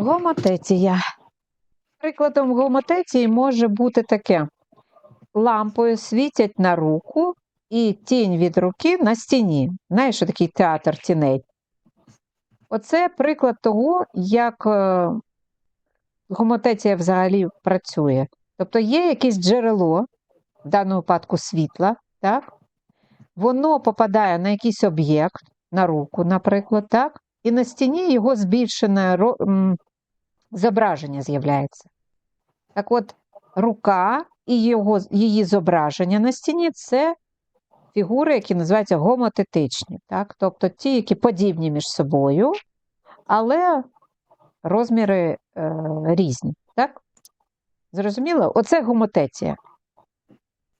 Гомотеція. Прикладом гомотеції може бути таке: лампою світять на руку і тінь від руки на стіні. Знаєш, такий театр тіней? Оце приклад того, як е, гомотеція взагалі працює. Тобто є якесь джерело, в даному випадку світла, так? воно попадає на якийсь об'єкт, на руку, наприклад, так? і на стіні його м, зображення з'являється. Так от, рука і його, її зображення на стіні це фігури, які називаються гомотетичні, так? тобто ті, які подібні між собою, але розміри е, різні. Так? Зрозуміло? Оце гомотеція.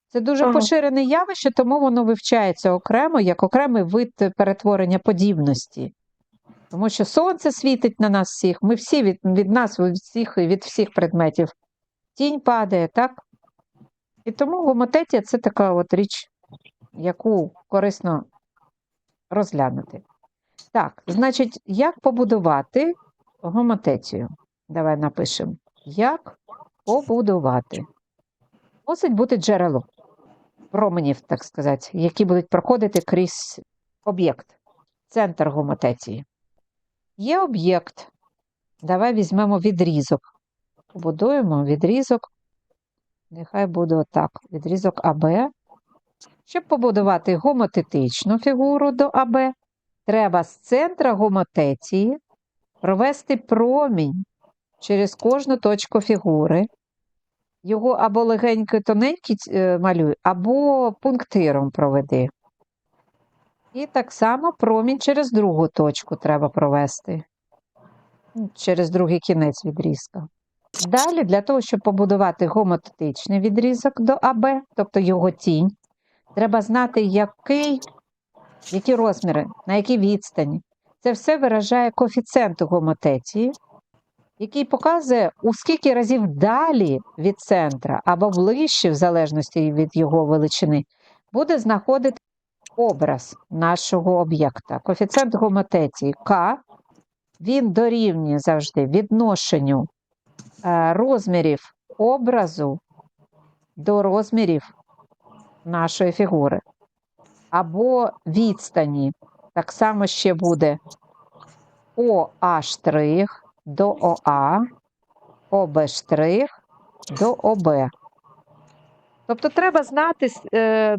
Це дуже Ага. поширене явище, тому воно вивчається окремо як окремий вид перетворення подібності. Тому що сонце світить на нас всіх, ми всі від, від нас, від всіх, від всіх предметів. Тінь падає, так? І тому гомотетія це така от річ, яку корисно розглянути. Так, значить, як побудувати гомотецію? Давай напишемо. Як побудувати? Мусить бути джерело променів, так сказати, які будуть проходити крізь об'єкт, центр гомотеції. Є об'єкт. Давай візьмемо відрізок. Побудуємо відрізок. Нехай буде отак. Відрізок АБ. Щоб побудувати гомотетичну фігуру до АБ, треба з центра гомотеції провести промінь через кожну точку фігури. Його або легенько тоненький е, малюй, або пунктиром проведи. І так само промінь через другу точку треба провести, через другий кінець відрізка. Далі, для того, щоб побудувати гомотетичний відрізок до АБ, тобто його тінь, треба знати, який, які розміри, на якій відстані. Це все виражає коефіцієнт гомотеції, який показує, у скільки разів далі від центра або ближче, в залежності від його величини, буде знаходити образ нашого об'єкта. Коефіцієнт гомотеції К, він дорівнює завжди відношенню е, розмірів образу до розмірів нашої фігури. Або відстані. Так само ще буде ОА' до ОА, ОБ' до ОБ. Тобто треба знати, е,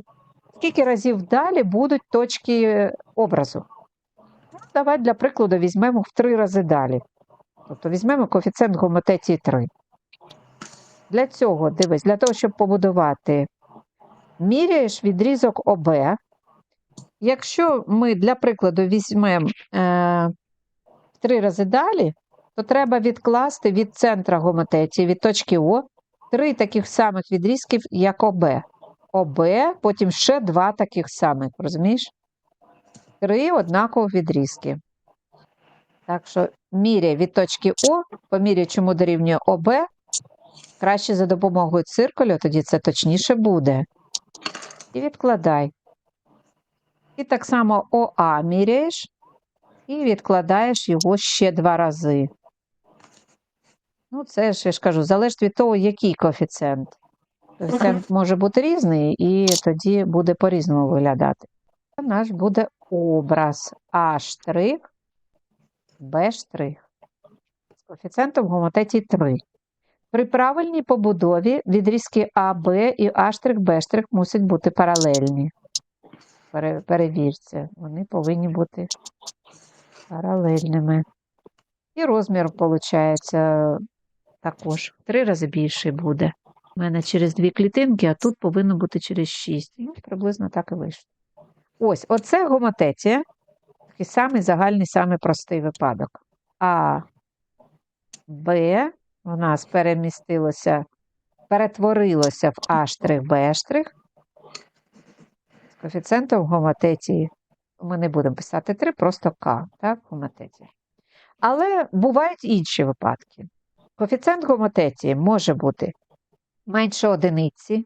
скільки разів далі будуть точки образу. Ну, Давай для прикладу візьмемо в три рази далі. Тобто візьмемо коефіцієнт гомотеції 3. Для цього, дивись, для того, щоб побудувати, міряєш відрізок ОБ. Якщо ми для прикладу візьмемо е, в три рази далі, то треба відкласти від центра гомотеції, від точки О, три таких самих відрізків, як ОБ. ОБ, потім ще два таких самих, розумієш? Три однакових відрізки. Так що міряй від точки О, поміряй, чому дорівнює ОБ, краще за допомогою циркулю, тоді це точніше буде. І відкладай. І так само ОА міряєш і відкладаєш його ще два рази. Ну, це ж я ж кажу, залежить від того, який коефіцієнт. Коефіцієнт може бути різний, і тоді буде по-різному виглядати. Це наш буде образ А штрих, Б штрих. З коефіцієнтом гомотетії 3. При правильній побудові відрізки АБ і А штрих, Б штрих мусять бути паралельні. Перевірте, вони повинні бути паралельними. І розмір, виходить, також в три рази більший буде. У мене через дві клітинки, а тут повинно бути через шість. Ну, приблизно так і вийшло. Ось, оце гомотетія. Такий самий загальний, самий простий випадок. А Б у нас перемістилося, перетворилося в А'-Б'. З коефіцієнтом гомотетії ми не будемо писати 3, просто К, так, гомотетія. Але бувають інші випадки. Коефіцієнт гомотетії може бути менше одиниці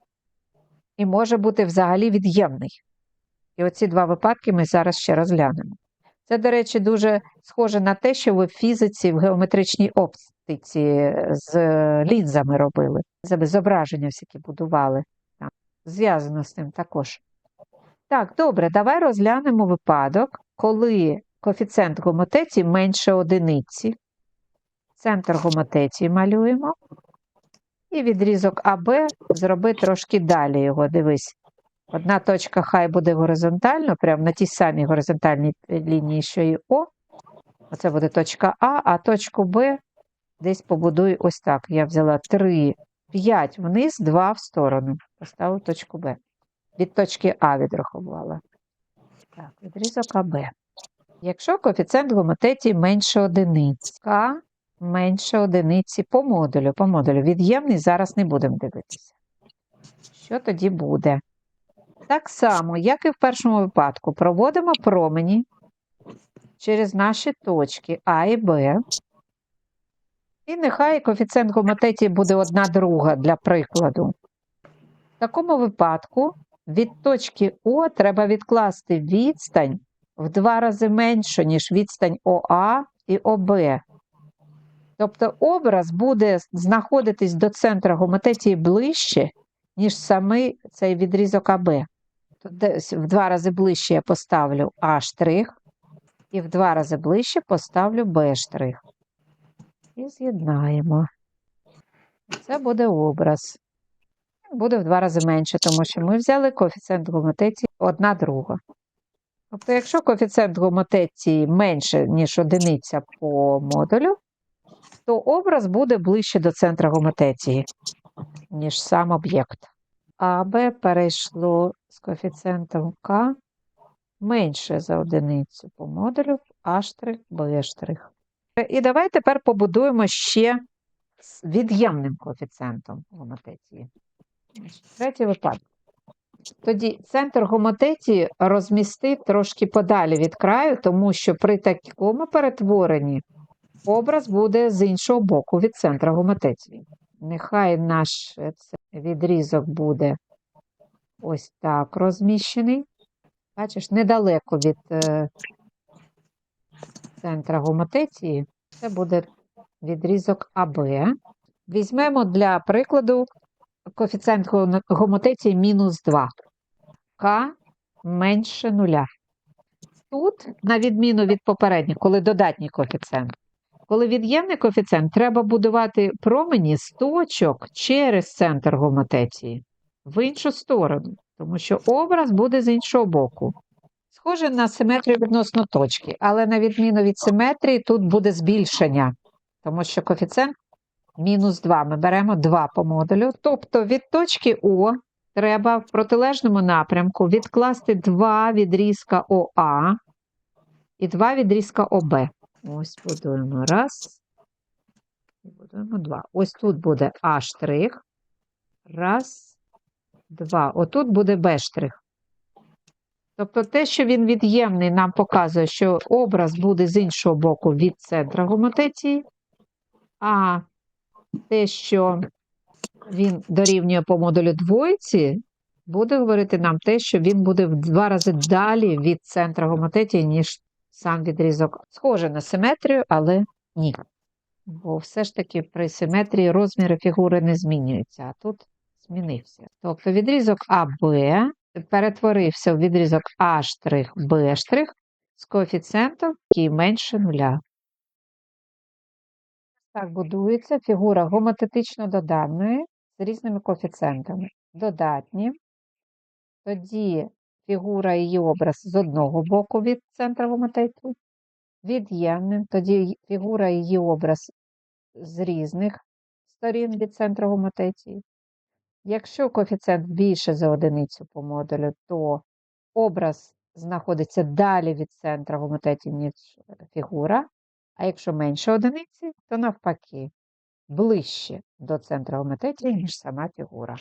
і може бути взагалі від'ємний. І оці два випадки ми зараз ще розглянемо. Це, до речі, дуже схоже на те, що ви в фізиці в геометричній оптиці з лінзами робили. Зображення всякі будували. Зв'язано з тим також. Так, добре, давай розглянемо випадок, коли коефіцієнт гомотеції менше одиниці. Центр гомотеції малюємо. І відрізок АБ зроби трошки далі його. Дивись. Одна точка хай буде горизонтально, прямо на тій самій горизонтальній лінії, що і О. Оце буде точка А, а точку Б десь побудуй ось так. Я взяла 3, 5 вниз, 2 в сторону. Поставив точку Б. Від точки А відрахувала. Так, відрізок АБ. Якщо коефіцієнт гомотетії менше одиниці, К менше одиниці по модулю, по модулю. Від'ємний зараз не будемо дивитися. Що тоді буде? Так само, як і в першому випадку, проводимо промені через наші точки А і Б. І нехай коефіцієнт гомотетії буде одна друга для прикладу. В такому випадку від точки О треба відкласти відстань в два рази меншу, ніж відстань ОА і ОБ. Тобто образ буде знаходитись до центра гомотетії ближче, ніж самий цей відрізок АБ. Тут в два рази ближче я поставлю А штрих, і в два рази ближче поставлю Б штрих. І з'єднаємо. Це буде образ. Буде в два рази менше, тому що ми взяли коефіцієнт гомотеції одна друга. Тобто, якщо коефіцієнт гомотеції менше, ніж одиниця по модулю, то образ буде ближче до центра гомотеції, ніж сам об'єкт. АБ перейшло з коефіцієнтом К менше за одиницю по модулю А', Б'. І давай тепер побудуємо ще з від'ємним коефіцієнтом гомотеції. Значить, Третій випадок. Тоді центр гомотетії розмісти трошки подалі від краю, тому що при такому перетворенні образ буде з іншого боку від центра гомотетії. Нехай наш е, відрізок буде ось так розміщений. Бачиш, недалеко від е, центра гомотетії. Це буде відрізок АБ. Візьмемо для прикладу коефіцієнт го- гомотетії мінус 2. К менше нуля. Тут, на відміну від попередніх, коли додатній коефіцієнт, коли від'ємний коефіцієнт, треба будувати промені з точок через центр гомотетії в іншу сторону, тому що образ буде з іншого боку. Схоже на симетрію відносно точки, але на відміну від симетрії, тут буде збільшення, тому що коефіцієнт мінус 2. Ми беремо 2 по модулю. Тобто від точки О треба в протилежному напрямку відкласти 2 відрізка ОА і 2 відрізка ОБ. Ось будуємо раз. І будуємо два. Ось тут буде А штрих. Раз, два. Отут буде Б штрих. Тобто те, що він від'ємний, нам показує, що образ буде з іншого боку від центра гомотетії, а те, що він дорівнює по модулю двоїці, буде говорити нам те, що він буде в два рази далі від центра гомотетії, ніж сам відрізок. Схоже на симетрію, але ні. Бо все ж таки при симетрії розміри фігури не змінюються, а тут змінився. Тобто відрізок АБ перетворився в відрізок А', Б' з коефіцієнтом, який менше нуля. Так будується фігура гомотетично доданої з різними коефіцієнтами. Додатні, тоді фігура і образ з одного боку від центра гомотетії, від'ємним, тоді фігура її образ з різних сторін від центру гомотетії. Якщо коефіцієнт більше за одиницю по модулю, то образ знаходиться далі від центра гомотетії, ніж фігура. А якщо менше одиниці, то навпаки, ближче до центра гомотетії, ніж сама фігура.